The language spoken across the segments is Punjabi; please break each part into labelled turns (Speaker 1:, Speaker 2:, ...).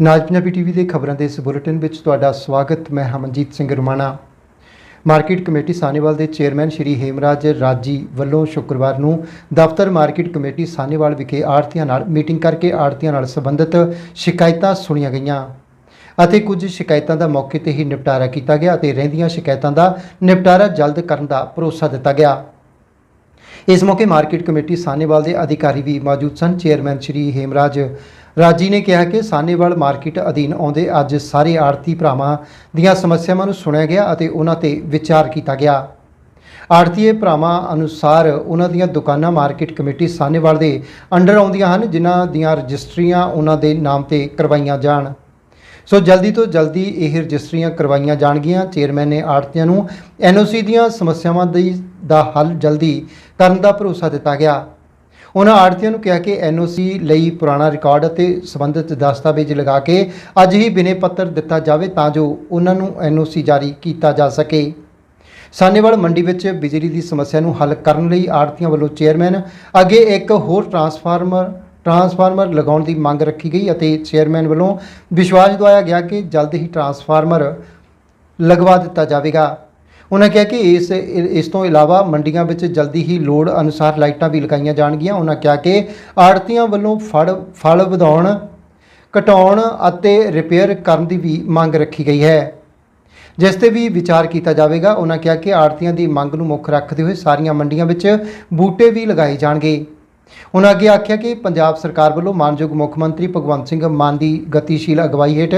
Speaker 1: ਨਾਜ ਪੰਜਾਬੀ ਟੀਵੀ ਦੇ ਖਬਰਾਂ ਦੇ ਇਸ ਬੁਲੇਟਿਨ ਵਿੱਚ ਤੁਹਾਡਾ ਸਵਾਗਤ। ਮੈਂ ਹਮਨਜੀਤ ਸਿੰਘ ਰੁਮਾਣਾ। ਮਾਰਕੀਟ ਕਮੇਟੀ ਸਾਨੇਵਾਲ ਦੇ ਚੇਅਰਮੈਨ ਸ਼੍ਰੀ ਹੇਮਰਾਜ ਰਾਜੀ ਵੱਲੋਂ ਸ਼ੁੱਕਰਵਾਰ ਨੂੰ ਦਫ਼ਤਰ ਮਾਰਕੀਟ ਕਮੇਟੀ ਸਾਨੇਵਾਲ ਵਿਖੇ ਆੜਤੀਆਂ ਨਾਲ ਮੀਟਿੰਗ ਕਰਕੇ ਆੜਤੀਆਂ ਨਾਲ ਸੰਬੰਧਿਤ ਸ਼ਿਕਾਇਤਾਂ ਸੁਣੀਆਂ ਗਈਆਂ ਅਤੇ ਕੁਝ ਸ਼ਿਕਾਇਤਾਂ ਦਾ ਮੌਕੇ ਤੇ ਹੀ ਨਿਪਟਾਰਾ ਕੀਤਾ ਗਿਆ ਅਤੇ ਰਹਿੰਦੀਆਂ ਸ਼ਿਕਾਇਤਾਂ ਦਾ ਨਿਪਟਾਰਾ ਜਲਦ ਕਰਨ ਦਾ ਭਰੋਸਾ ਦਿੱਤਾ ਗਿਆ। ਇਸ ਮੌਕੇ ਮਾਰਕੀਟ ਕਮੇਟੀ ਸਾਨੇਵਾਲ ਦੇ ਅਧਿਕਾਰੀ ਵੀ ਮੌਜੂਦ ਸਨ। ਚੇਅਰਮੈਨ ਸ਼੍ਰੀ ਹੇਮਰਾਜ ਰਾਜੀ ਨੇ ਕਿਹਾ ਕਿ ਸਾਨੇਵਾਲ ਮਾਰਕੀਟ ਅਧੀਨ ਆਉਂਦੇ ਅੱਜ ਸਾਰੇ ਆੜਤੀ ਭਰਾਵਾਂ ਦੀਆਂ ਸਮੱਸਿਆਵਾਂ ਨੂੰ ਸੁਣਿਆ ਗਿਆ ਅਤੇ ਉਹਨਾਂ ਤੇ ਵਿਚਾਰ ਕੀਤਾ ਗਿਆ। ਆੜਤੀਏ ਭਰਾਵਾਂ ਅਨੁਸਾਰ ਉਹਨਾਂ ਦੀਆਂ ਦੁਕਾਨਾਂ ਮਾਰਕੀਟ ਕਮੇਟੀ ਸਾਨੇਵਾਲ ਦੇ ਅੰਡਰ ਆਉਂਦੀਆਂ ਹਨ, ਜਿਨ੍ਹਾਂ ਦੀਆਂ ਰਜਿਸਟਰੀਆਂ ਉਹਨਾਂ ਦੇ ਨਾਮ ਤੇ ਕਰਵਾਈਆਂ ਜਾਣ। ਸੋ ਜਲਦੀ ਤੋਂ ਜਲਦੀ ਇਹ ਰਜਿਸਟਰੀਆਂ ਕਰਵਾਈਆਂ ਜਾਣਗੀਆਂ। ਚੇਅਰਮੈਨ ਨੇ ਆੜਤੀਆਂ ਨੂੰ ਐਨਓਸੀ ਦੀਆਂ ਸਮੱਸਿਆਵਾਂ ਦੀ ਦਾ ਹੱਲ ਜਲਦੀ ਕਰਨ ਦਾ ਭਰੋਸਾ ਦਿੱਤਾ ਗਿਆ। ਉਹਨਾਂ ਆੜਤੀਆਂ ਨੂੰ ਕਿਹਾ ਕਿ ਐਨਓਸੀ ਲਈ ਪੁਰਾਣਾ ਰਿਕਾਰਡ ਅਤੇ ਸੰਬੰਧਿਤ ਦਸਤਾਵੇਜ਼ ਲਗਾ ਕੇ ਅੱਜ ਹੀ ਬਿਨੇ ਪੱਤਰ ਦਿੱਤਾ ਜਾਵੇ ਤਾਂ ਜੋ ਉਹਨਾਂ ਨੂੰ ਐਨਓਸੀ ਜਾਰੀ ਕੀਤਾ ਜਾ ਸਕੇ। ਸਾਨੇਵਾਲ ਮੰਡੀ ਵਿੱਚ ਬਿਜਲੀ ਦੀ ਸਮੱਸਿਆ ਨੂੰ ਹੱਲ ਕਰਨ ਲਈ ਆੜਤੀਆਂ ਵੱਲੋਂ ਚੇਅਰਮੈਨ ਅੱਗੇ ਇੱਕ ਹੋਰ ਟਰਾਂਸਫਾਰਮਰ ਟਰਾਂਸਫਾਰਮਰ ਲਗਾਉਣ ਦੀ ਮੰਗ ਰੱਖੀ ਗਈ ਅਤੇ ਚੇਅਰਮੈਨ ਵੱਲੋਂ ਵਿਸ਼ਵਾਸ ਦਿਵਾਇਆ ਗਿਆ ਕਿ ਜਲਦ ਹੀ ਟਰਾਂਸਫਾਰਮਰ ਲਗਵਾ ਦਿੱਤਾ ਜਾਵੇਗਾ। ਉਹਨਾਂ ਕਿਹਾ ਕਿ ਇਸ ਇਸ ਤੋਂ ਇਲਾਵਾ ਮੰਡੀਆਂ ਵਿੱਚ ਜਲਦੀ ਹੀ ਲੋੜ ਅਨੁਸਾਰ ਲਾਈਟਾਂ ਵੀ ਲਗਾਈਆਂ ਜਾਣਗੀਆਂ। ਉਹਨਾਂ ਕਿਹਾ ਕਿ ਆੜਤੀਆਂ ਵੱਲੋਂ ਫੜ, ਫਲ ਵਧਾਉਣ, ਘਟਾਉਣ ਅਤੇ ਰਿਪੇਅਰ ਕਰਨ ਦੀ ਵੀ ਮੰਗ ਰੱਖੀ ਗਈ ਹੈ। ਜਿਸ ਤੇ ਵੀ ਵਿਚਾਰ ਕੀਤਾ ਜਾਵੇਗਾ, ਉਹਨਾਂ ਕਿਹਾ ਕਿ ਆੜਤੀਆਂ ਦੀ ਮੰਗ ਨੂੰ ਮੁੱਖ ਰੱਖਦੇ ਹੋਏ ਸਾਰੀਆਂ ਮੰਡੀਆਂ ਵਿੱਚ ਬੂਟੇ ਵੀ ਲਗਾਏ ਜਾਣਗੇ। ਉਹਨਾਂ ਅੱਗੇ ਆਖਿਆ ਕਿ ਪੰਜਾਬ ਸਰਕਾਰ ਵੱਲੋਂ ਮਾਨਯੋਗ ਮੁੱਖ ਮੰਤਰੀ ਭਗਵੰਤ ਸਿੰਘ ਮਾਨ ਦੀ ਗਤੀਸ਼ੀਲ ਅਗਵਾਈ ਹੇਠ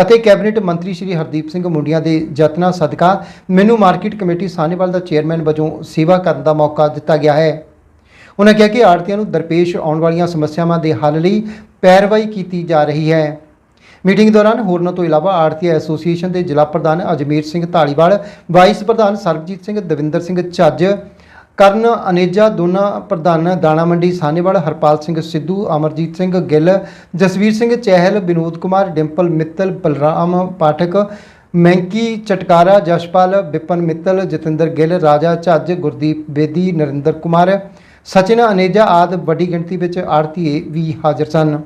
Speaker 1: ਅਤੇ ਕੈਬਨਿਟ ਮੰਤਰੀ ਸ਼੍ਰੀ ਹਰਦੀਪ ਸਿੰਘ ਮੁੰਡੀਆਂ ਦੇ ਯਤਨਾਂ ਸਦਕਾ ਮੈਨੂੰ ਮਾਰਕੀਟ ਕਮੇਟੀ ਸਾਹਨੇਵਾਲ ਦਾ ਚੇਅਰਮੈਨ ਵਜੋਂ ਸੇਵਾ ਕਰਨ ਦਾ ਮੌਕਾ ਦਿੱਤਾ ਗਿਆ ਹੈ। ਉਹਨਾਂ ਕਿਹਾ ਕਿ ਆੜਤੀਆਂ ਨੂੰ ਦਰਪੇਸ਼ ਆਉਣ ਵਾਲੀਆਂ ਸਮੱਸਿਆਵਾਂ ਦੇ ਹੱਲ ਲਈ ਪੈਰਵਾਈ ਕੀਤੀ ਜਾ ਰਹੀ ਹੈ। ਮੀਟਿੰਗ ਦੌਰਾਨ ਹੋਰਨਾਂ ਤੋਂ ਇਲਾਵਾ ਆੜਤੀ ਐਸੋਸੀਏਸ਼ਨ ਦੇ ਜ਼ਿਲ੍ਹਾ ਪ੍ਰਧਾਨ ਅਜਮੇਰ ਸਿੰਘ ਢਾਲੀਵਾਲ ਵਾਈਸ ਪ੍ਰਧਾਨ ਸਰਬਜੀਤ ਸਿੰਘ ਦਵਿੰਦਰ ਸਿੰਘ ਝੱਜ ਕਰਨ, ਅਨੇਜਾ, ਦੋਨਾਂ ਪ੍ਰਧਾਨ ਦਾਣਾ ਮੰਡੀ ਸਾਨੇਵਾਲ ਹਰਪਾਲ ਸਿੰਘ ਸਿੱਧੂ, ਅਮਰਜੀਤ ਸਿੰਘ ਗਿੱਲ, ਜਸਵੀਰ ਸਿੰਘ ਚਹਿਲ, ਵਿਨੋਦ ਕੁਮਾਰ, ਡਿੰਪਲ ਮਿੱਤਲ, ਬਲਰਾਮ ਪਾਠਕ ਮੈਂਕੀ ਚਟਕਾਰਾ, ਜਸ਼ਪਾਲ ਵਿਪਨ ਮਿੱਤਲ, ਜਤਿੰਦਰ ਗਿੱਲ, ਰਾਜਾ ਝੱਜ, ਗੁਰਦੀਪ ਬੇਦੀ, ਨਰਿੰਦਰ ਕੁਮਾਰ, ਸਚਿਨ, ਅਨੇਜਾ ਆਦ ਵੱਡੀ ਗਿਣਤੀ ਵਿੱਚ ਆੜਤੀਏ ਵੀ ਹਾਜ਼ਰ ਸਨ।